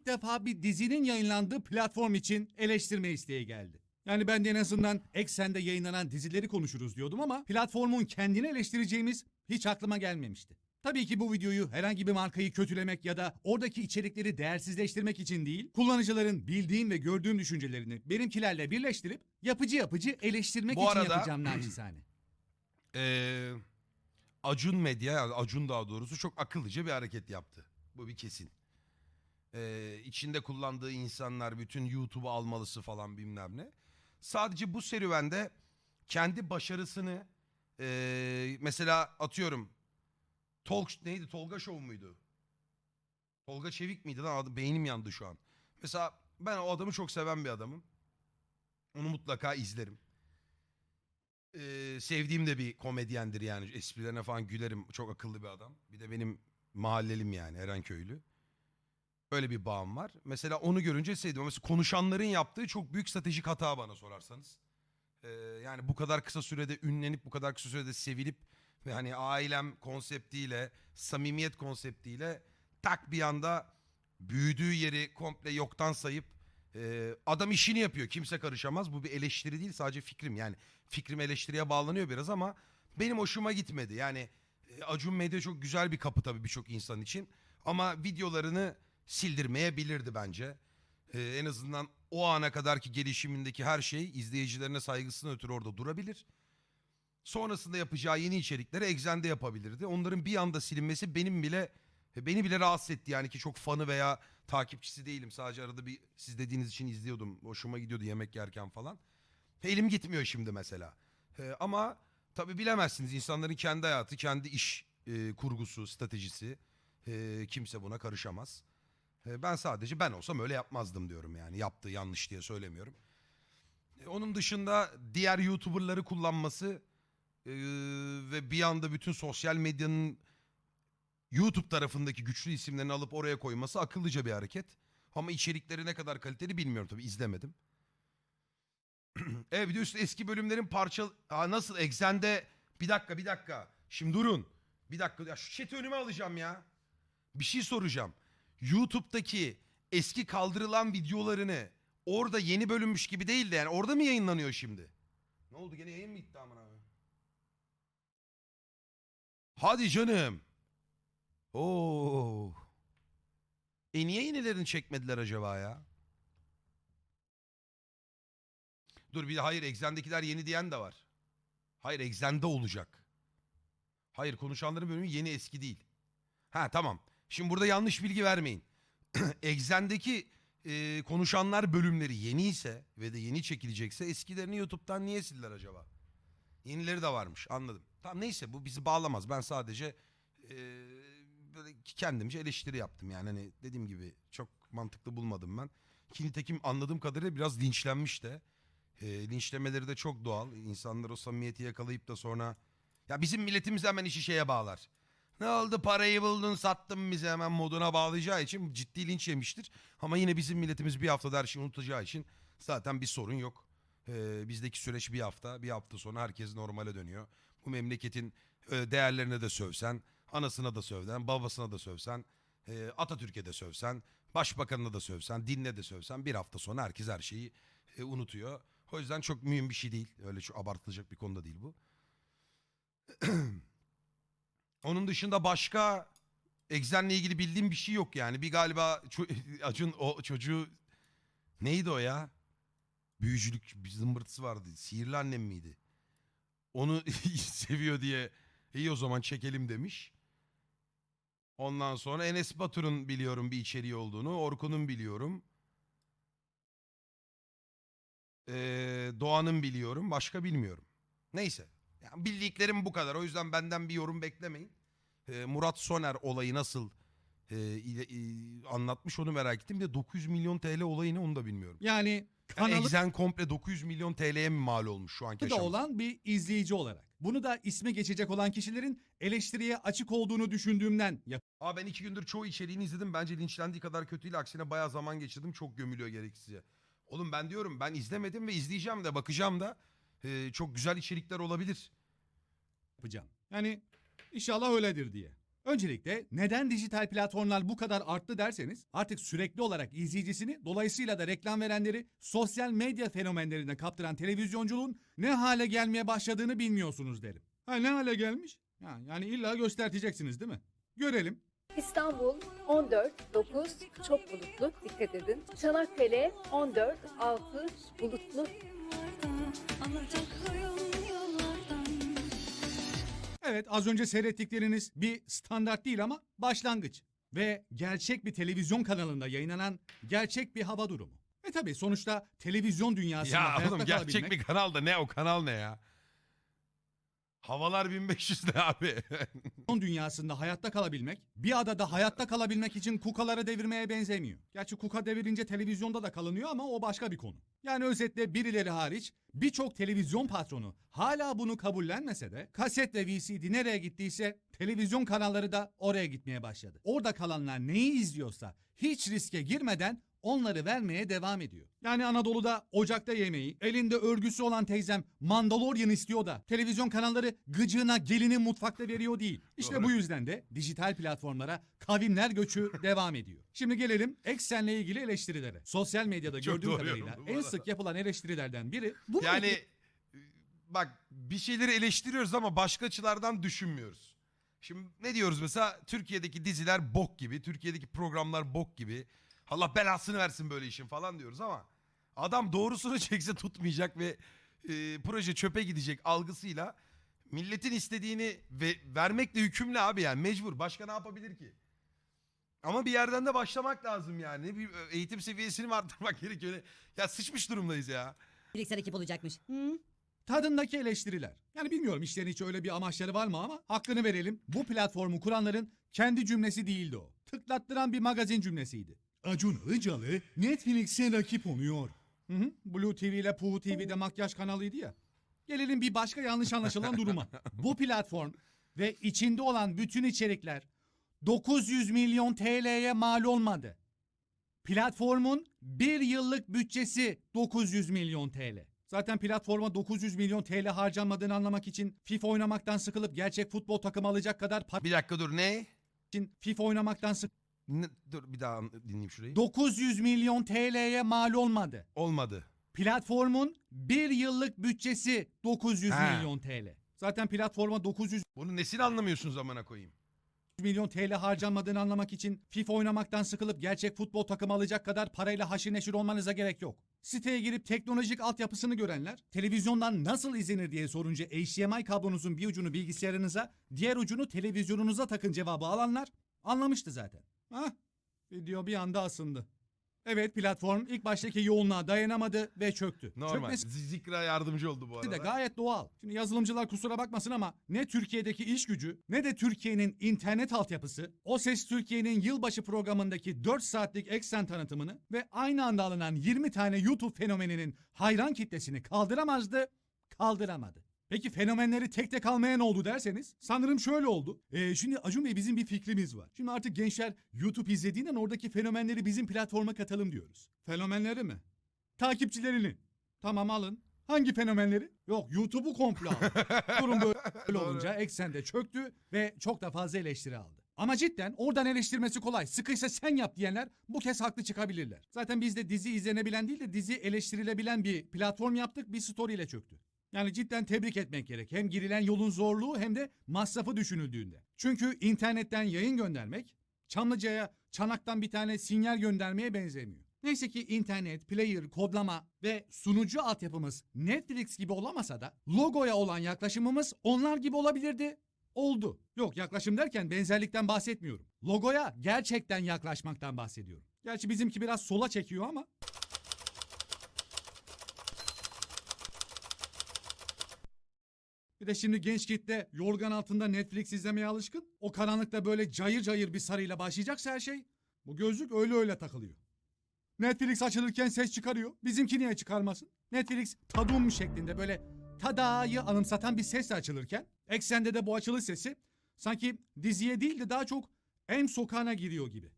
İlk defa bir dizinin yayınlandığı platform için eleştirme isteği geldi. Yani ben de en azından Eksen'de yayınlanan dizileri konuşuruz diyordum ama platformun kendini eleştireceğimiz hiç aklıma gelmemişti. Tabii ki bu videoyu herhangi bir markayı kötülemek ya da oradaki içerikleri değersizleştirmek için değil, kullanıcıların bildiğim ve gördüğüm düşüncelerini benimkilerle birleştirip yapıcı yapıcı eleştirmek Bu için arada- yapacağım naçizane. Ee, Acun Medya, yani Acun daha doğrusu çok akıllıca bir hareket yaptı. Bu bir kesin. Ee, içinde kullandığı insanlar bütün YouTube'u almalısı falan bilmem ne. Sadece bu serüvende kendi başarısını ee, mesela atıyorum Talk neydi Tolga Show muydu? Tolga Çevik miydi lan adı beynim yandı şu an. Mesela ben o adamı çok seven bir adamım. Onu mutlaka izlerim. Ee, sevdiğim de bir komedyendir yani. Esprilerine falan gülerim. Çok akıllı bir adam. Bir de benim mahallelim yani Erenköylü. Öyle bir bağım var. Mesela onu görünce sevdim. Mesela konuşanların yaptığı çok büyük stratejik hata bana sorarsanız. Ee, yani bu kadar kısa sürede ünlenip bu kadar kısa sürede sevilip ve hani ailem konseptiyle, samimiyet konseptiyle tak bir anda büyüdüğü yeri komple yoktan sayıp e, adam işini yapıyor. Kimse karışamaz. Bu bir eleştiri değil sadece fikrim. Yani fikrim eleştiriye bağlanıyor biraz ama benim hoşuma gitmedi. Yani e, Acun Medya çok güzel bir kapı tabii birçok insan için. Ama videolarını sildirmeyebilirdi bence. E, en azından o ana kadarki gelişimindeki her şey izleyicilerine saygısına ötürü orada durabilir. Sonrasında yapacağı yeni içerikleri Exxen'de yapabilirdi. Onların bir anda silinmesi benim bile beni bile rahatsız etti yani ki çok fanı veya takipçisi değilim. Sadece arada bir siz dediğiniz için izliyordum. Hoşuma gidiyordu yemek yerken falan. Elim gitmiyor şimdi mesela. Ee, ama tabii bilemezsiniz insanların kendi hayatı, kendi iş e, kurgusu, stratejisi. E, kimse buna karışamaz. E, ben sadece ben olsam öyle yapmazdım diyorum yani. Yaptığı yanlış diye söylemiyorum. E, onun dışında diğer YouTuber'ları kullanması e, ve bir anda bütün sosyal medyanın YouTube tarafındaki güçlü isimlerini alıp oraya koyması akıllıca bir hareket. Ama içerikleri ne kadar kaliteli bilmiyorum tabii izlemedim. evet bir de üstüne eski bölümlerin parça... Aa, nasıl eksende... Bir dakika bir dakika. Şimdi durun. Bir dakika. Ya şu chat'i önüme alacağım ya. Bir şey soracağım. YouTube'daki eski kaldırılan videolarını orada yeni bölünmüş gibi değil de yani orada mı yayınlanıyor şimdi? Ne oldu gene yayın mı gitti amına abi? Hadi canım. Oo. E niye yenilerini çekmediler acaba ya? Dur bir de hayır Exxen'dekiler yeni diyen de var. Hayır Exxen'de olacak. Hayır konuşanların bölümü yeni eski değil. Ha tamam. Şimdi burada yanlış bilgi vermeyin. Exxen'deki e, konuşanlar bölümleri yeni ise ve de yeni çekilecekse eskilerini YouTube'dan niye sildiler acaba? Yenileri de varmış anladım. Tamam neyse bu bizi bağlamaz. Ben sadece e, böyle kendimce eleştiri yaptım yani hani dediğim gibi çok mantıklı bulmadım ben. Ki nitekim anladığım kadarıyla biraz linçlenmiş de. E, linçlemeleri de çok doğal. İnsanlar o samimiyeti yakalayıp da sonra... Ya bizim milletimiz hemen işi şeye bağlar. Ne oldu parayı buldun sattın bize hemen moduna bağlayacağı için ciddi linç yemiştir. Ama yine bizim milletimiz bir haftada her şeyi unutacağı için zaten bir sorun yok. Ee, bizdeki süreç bir hafta. Bir hafta sonra herkes normale dönüyor. Bu memleketin e, değerlerine de sövsen, anasına da sövsen, babasına da sövsen, e, Atatürk'e de sövsen, başbakanına da sövsen, dinle de sövsen bir hafta sonra herkes her şeyi e, unutuyor. O yüzden çok mühim bir şey değil. Öyle çok abartılacak bir konuda değil bu. Onun dışında başka Exen'le ilgili bildiğim bir şey yok yani. Bir galiba Acun o çocuğu neydi o ya? Büyücülük bir zımbırtısı vardı. Sihirli annem miydi? Onu seviyor diye iyi o zaman çekelim demiş. Ondan sonra Enes Batur'un biliyorum bir içeriği olduğunu. Orkun'un biliyorum. Ee, Doğan'ın biliyorum. Başka bilmiyorum. Neyse. Yani bildiklerim bu kadar. O yüzden benden bir yorum beklemeyin. Ee, Murat Soner olayı nasıl e, ile- e, anlatmış onu merak ettim. Bir de 900 milyon TL olayını onu da bilmiyorum. Yani Yani kanalı Exen komple 900 milyon TL'ye mi mal olmuş şu anki da aşaması? olan bir izleyici olarak. Bunu da isme geçecek olan kişilerin eleştiriye açık olduğunu düşündüğümden Aa ben iki gündür çoğu içeriğini izledim. Bence linçlendiği kadar kötü değil. Aksine bayağı zaman geçirdim. Çok gömülüyor gereksizce. Oğlum ben diyorum ben izlemedim ve izleyeceğim de bakacağım da. Ee, çok güzel içerikler olabilir. yapacağım. Yani inşallah öyledir diye. Öncelikle neden dijital platformlar bu kadar arttı derseniz artık sürekli olarak izleyicisini dolayısıyla da reklam verenleri sosyal medya fenomenlerine kaptıran televizyonculuğun ne hale gelmeye başladığını bilmiyorsunuz derim. Ha ne hale gelmiş? Ha, yani illa gösterteceksiniz değil mi? Görelim. İstanbul 14 9 çok bulutlu dikkat edin. Çanakkale 14 6 bulutlu Evet az önce seyrettikleriniz bir standart değil ama başlangıç. Ve gerçek bir televizyon kanalında yayınlanan gerçek bir hava durumu. E tabi sonuçta televizyon dünyasında Ya hayatta oğlum gerçek kalabilmek, bir kanal da ne o kanal ne ya? Havalar 1500 ne abi? televizyon dünyasında hayatta kalabilmek, bir adada hayatta kalabilmek için kukaları devirmeye benzemiyor. Gerçi kuka devirince televizyonda da kalınıyor ama o başka bir konu. Yani özetle birileri hariç birçok televizyon patronu hala bunu kabullenmese de kaset ve VCD nereye gittiyse televizyon kanalları da oraya gitmeye başladı. Orada kalanlar neyi izliyorsa hiç riske girmeden onları vermeye devam ediyor. Yani Anadolu'da ocakta yemeği, elinde örgüsü olan teyzem Mandalorian istiyor da televizyon kanalları gıcığına gelini mutfakta veriyor değil. İşte Doğru. bu yüzden de dijital platformlara kavimler göçü devam ediyor. Şimdi gelelim Eksen'le ilgili eleştirilere. Sosyal medyada Çok gördüğüm doğru kadarıyla bu en arada. sık yapılan eleştirilerden biri bu yani e, bak bir şeyleri eleştiriyoruz ama başka açılardan düşünmüyoruz. Şimdi ne diyoruz mesela Türkiye'deki diziler bok gibi, Türkiye'deki programlar bok gibi. Allah belasını versin böyle işin falan diyoruz ama adam doğrusunu çekse tutmayacak ve e, proje çöpe gidecek algısıyla milletin istediğini ve vermekle yükümlü abi yani mecbur. Başka ne yapabilir ki? Ama bir yerden de başlamak lazım yani. Bir eğitim seviyesini mi arttırmak gerekiyor? Ya sıçmış durumdayız ya. Felix rakip olacakmış. Hı? tadındaki eleştiriler. Yani bilmiyorum işlerin hiç öyle bir amaçları var mı ama hakkını verelim. Bu platformu kuranların kendi cümlesi değildi o. Tıklattıran bir magazin cümlesiydi. Acun Ilıcalı Netflix'e rakip oluyor. Hı hı. Blue TV ile Puhu TV'de makyaj kanalıydı ya. Gelelim bir başka yanlış anlaşılan duruma. Bu platform ve içinde olan bütün içerikler 900 milyon TL'ye mal olmadı. Platformun bir yıllık bütçesi 900 milyon TL. Zaten platforma 900 milyon TL harcanmadığını anlamak için FIFA oynamaktan sıkılıp gerçek futbol takımı alacak kadar para Bir dakika dur ne? için FIFA oynamaktan sık Ne- Dur bir daha dinleyeyim şurayı. 900 milyon TL'ye mal olmadı. Olmadı. Platformun bir yıllık bütçesi 900 Ha. milyon TL. Zaten platforma 900 Bunu nesini anlamıyorsunuz amına koyayım? milyon TL harcanmadığını anlamak için FIFA oynamaktan sıkılıp gerçek futbol takımı alacak kadar parayla haşir neşir olmanıza gerek yok. Siteye girip teknolojik altyapısını görenler, televizyondan nasıl izlenir diye sorunca HDMI kablonuzun bir ucunu bilgisayarınıza, diğer ucunu televizyonunuza takın cevabı alanlar anlamıştı zaten. Hah, video bir anda asındı. Evet platform ilk baştaki yoğunluğa dayanamadı ve çöktü. Normal. Çökmesi Zikra yardımcı oldu bu arada. de gayet doğal. Şimdi yazılımcılar kusura bakmasın ama ne Türkiye'deki iş gücü ne de Türkiye'nin internet altyapısı O Ses Türkiye'nin yılbaşı programındaki 4 saatlik eksen tanıtımını ve aynı anda alınan 20 tane YouTube fenomeninin hayran kitlesini kaldıramazdı, kaldıramadı. Peki fenomenleri tek tek almaya ne oldu derseniz sanırım şöyle oldu. Ee, şimdi Acun Bey bizim bir fikrimiz var. Şimdi artık gençler YouTube izlediğinden oradaki fenomenleri bizim platforma katalım diyoruz. Fenomenleri mi? Takipçilerini. Tamam alın. Hangi fenomenleri? Yok YouTube'u komple al. Durum böyle olunca eksende çöktü ve çok da fazla eleştiri aldı. Ama cidden oradan eleştirmesi kolay. Sıkıysa sen yap diyenler bu kez haklı çıkabilirler. Zaten biz de dizi izlenebilen değil de dizi eleştirilebilen bir platform yaptık bir story ile çöktü. Yani cidden tebrik etmek gerek. Hem girilen yolun zorluğu hem de masrafı düşünüldüğünde. Çünkü internetten yayın göndermek Çamlıca'ya çanaktan bir tane sinyal göndermeye benzemiyor. Neyse ki internet, player, kodlama ve sunucu altyapımız Netflix gibi olamasa da logoya olan yaklaşımımız onlar gibi olabilirdi. Oldu. Yok yaklaşım derken benzerlikten bahsetmiyorum. Logoya gerçekten yaklaşmaktan bahsediyorum. Gerçi bizimki biraz sola çekiyor ama Bir de şimdi genç kitle yorgan altında Netflix izlemeye alışkın. O karanlıkta böyle cayır cayır bir sarıyla başlayacaksa her şey. Bu gözlük öyle öyle takılıyor. Netflix açılırken ses çıkarıyor. Bizimki niye çıkarmasın? Netflix tadum şeklinde böyle tadayı anımsatan bir sesle açılırken eksende de bu açılış sesi sanki diziye değil de daha çok M sokağına giriyor gibi.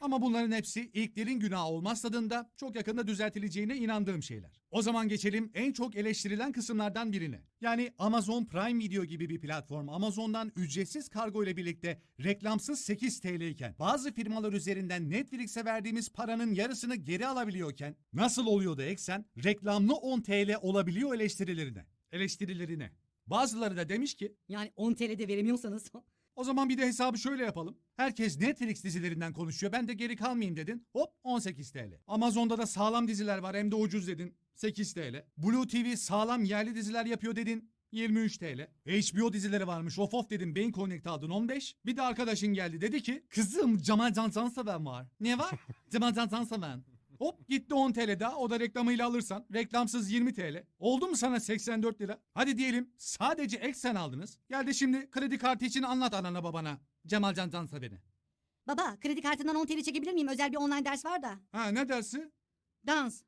Ama bunların hepsi ilklerin günahı olmaz tadında çok yakında düzeltileceğine inandığım şeyler. O zaman geçelim en çok eleştirilen kısımlardan birine. Yani Amazon Prime Video gibi bir platform Amazon'dan ücretsiz kargo ile birlikte reklamsız 8 TL iken bazı firmalar üzerinden Netflix'e verdiğimiz paranın yarısını geri alabiliyorken nasıl oluyor da eksen reklamlı 10 TL olabiliyor eleştirilerine. Eleştirilerine. Bazıları da demiş ki Yani 10 TL'de veremiyorsanız. o zaman bir de hesabı şöyle yapalım. Herkes Netflix dizilerinden konuşuyor. Ben de geri kalmayayım dedin. Hop 18 TL. Amazon'da da sağlam diziler var hem de ucuz dedin. 8 TL. Blue TV sağlam yerli diziler yapıyor dedin. 23 TL. HBO dizileri varmış. Of of dedim. Beyin Connect aldın 15. Bir de arkadaşın geldi dedi ki kızım Cemal Can Canseven var. Ne var? Cemal Can Canseven. Hop gitti 10 TL daha. O da reklamıyla alırsan. Reklamsız 20 TL. Oldu mu sana 84 lira? Hadi diyelim sadece eksen aldınız. Geldi şimdi kredi kartı için anlat anana babana. Cemal Can Canseven'i. Baba kredi kartından 10 TL çekebilir miyim? Özel bir online ders var da. Ha ne dersi? Dans.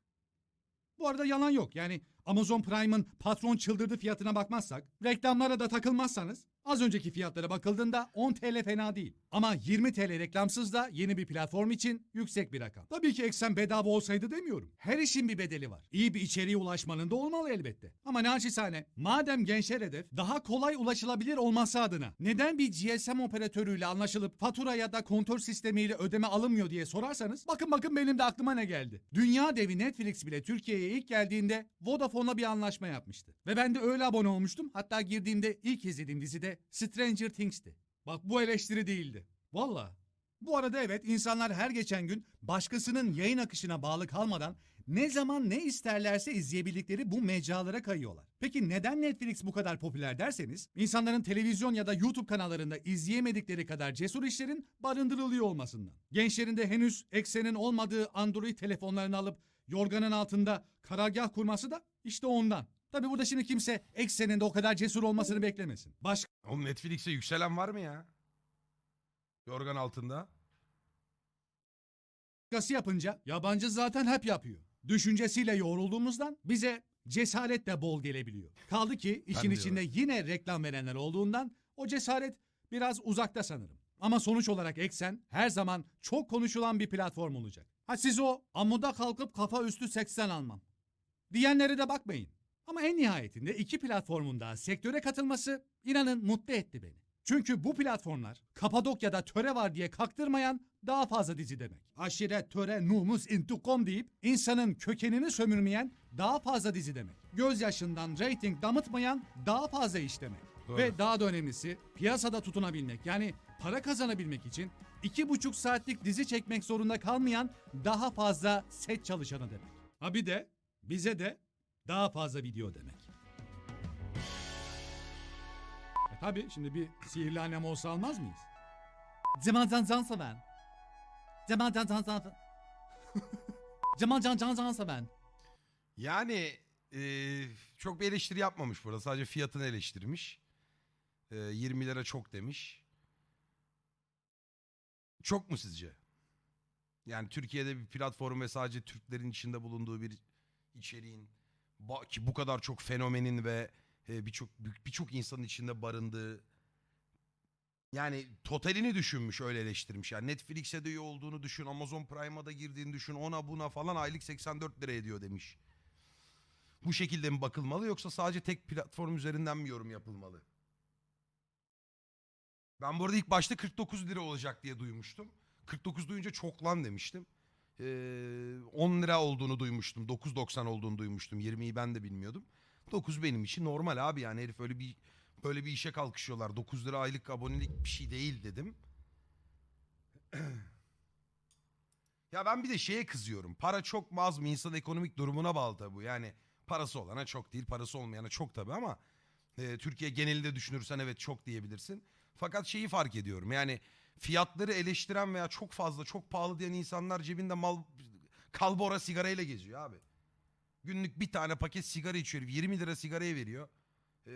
Bu arada yalan yok. Yani Amazon Prime'ın patron çıldırdı fiyatına bakmazsak, reklamlara da takılmazsanız az önceki fiyatlara bakıldığında 10 TL fena değil. Ama 20 TL reklamsız da yeni bir platform için yüksek bir rakam. Tabii ki eksen bedava olsaydı demiyorum. Her işin bir bedeli var. İyi bir içeriğe ulaşmanın da olmalı elbette. Ama naçizane madem gençler hedef daha kolay ulaşılabilir olması adına neden bir GSM operatörüyle anlaşılıp fatura ya da kontör sistemiyle ödeme alınmıyor diye sorarsanız bakın bakın benim de aklıma ne geldi. Dünya devi Netflix bile Türkiye'ye ilk geldiğinde Vodafone'la bir anlaşma yapmıştı. Ve ben de öyle abone olmuştum. Hatta girdiğimde ilk izlediğim dizi Stranger Things'ti. Bak bu eleştiri değildi. Valla. Bu arada evet insanlar her geçen gün başkasının yayın akışına bağlı kalmadan ne zaman ne isterlerse izleyebildikleri bu mecralara kayıyorlar. Peki neden Netflix bu kadar popüler derseniz, insanların televizyon ya da YouTube kanallarında izleyemedikleri kadar cesur işlerin barındırılıyor olmasından. Gençlerin de henüz eksenin olmadığı Android telefonlarını alıp yorganın altında karargah kurması da işte ondan. Tabi burada şimdi kimse eksenin de o kadar cesur olmasını beklemesin. Başka Oğlum Netflix'e yükselen var mı ya? Yorgan altında. Başkası yapınca yabancı zaten hep yapıyor. Düşüncesiyle yoğrulduğumuzdan bize cesaret de bol gelebiliyor. Kaldı ki işin de içinde yine reklam verenler olduğundan o cesaret biraz uzakta sanırım. Ama sonuç olarak Eksen her zaman çok konuşulan bir platform olacak. Ha siz o amuda kalkıp kafa üstü 80 almam. Diyenlere de bakmayın. Ama en nihayetinde iki platformun da sektöre katılması inanın mutlu etti beni. Çünkü bu platformlar Kapadokya'da töre var diye kaktırmayan daha fazla dizi demek. Aşiret, töre, numus, intikam deyip insanın kökenini sömürmeyen daha fazla dizi demek. Gözyaşından rating damıtmayan daha fazla iş demek. Doğru. Ve daha da önemlisi piyasada tutunabilmek yani para kazanabilmek için iki buçuk saatlik dizi çekmek zorunda kalmayan daha fazla set çalışanı demek. Ha bir de bize de daha fazla video demek. E tabi şimdi bir sihirli annem olsa almaz mıyız? Cemal Can Canseven. Cemal Can Canseven. Cemal Can Can Canseven. Yani eee, çok bir eleştiri yapmamış burada. Sadece fiyatını eleştirmiş. Eee 20 lira çok demiş. Çok mu sizce? Yani Türkiye'de bir platform ve sadece Türklerin içinde bulunduğu bir içeriğin ki bu kadar çok fenomenin ve e, birçok birçok insanın içinde barındığı yani totalini düşünmüş öyle eleştirmiş. Yani Netflix'e de üye olduğunu düşün, Amazon Prime'a da girdiğini düşün, ona buna falan aylık 84 lira ediyor demiş. Bu şekilde mi bakılmalı yoksa sadece tek platform üzerinden mi yorum yapılmalı? Ben bu arada ilk başta 49 lira olacak diye duymuştum. 49 duyunca çok lan demiştim. Ee, 10 lira olduğunu duymuştum. 9.90 olduğunu duymuştum. 20'yi ben de bilmiyordum. 9 benim için normal abi yani herif öyle bir böyle bir işe kalkışıyorlar. 9 lira aylık abonelik bir şey değil dedim. ya ben bir de şeye kızıyorum. Para çok mu az mı insan ekonomik durumuna bağlı tabii bu. Yani parası olana çok değil, parası olmayana çok tabii ama e, Türkiye genelinde düşünürsen evet çok diyebilirsin. Fakat şeyi fark ediyorum. Yani fiyatları eleştiren veya çok fazla, çok pahalı diyen insanlar cebinde mal kalbora sigarayla geziyor abi. Günlük bir tane paket sigara içiyor. 20 lira sigaraya veriyor. Ee,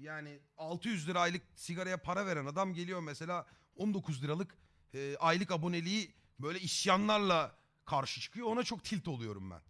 yani 600 lira aylık sigaraya para veren adam geliyor mesela 19 liralık e, aylık aboneliği böyle isyanlarla karşı çıkıyor. Ona çok tilt oluyorum ben.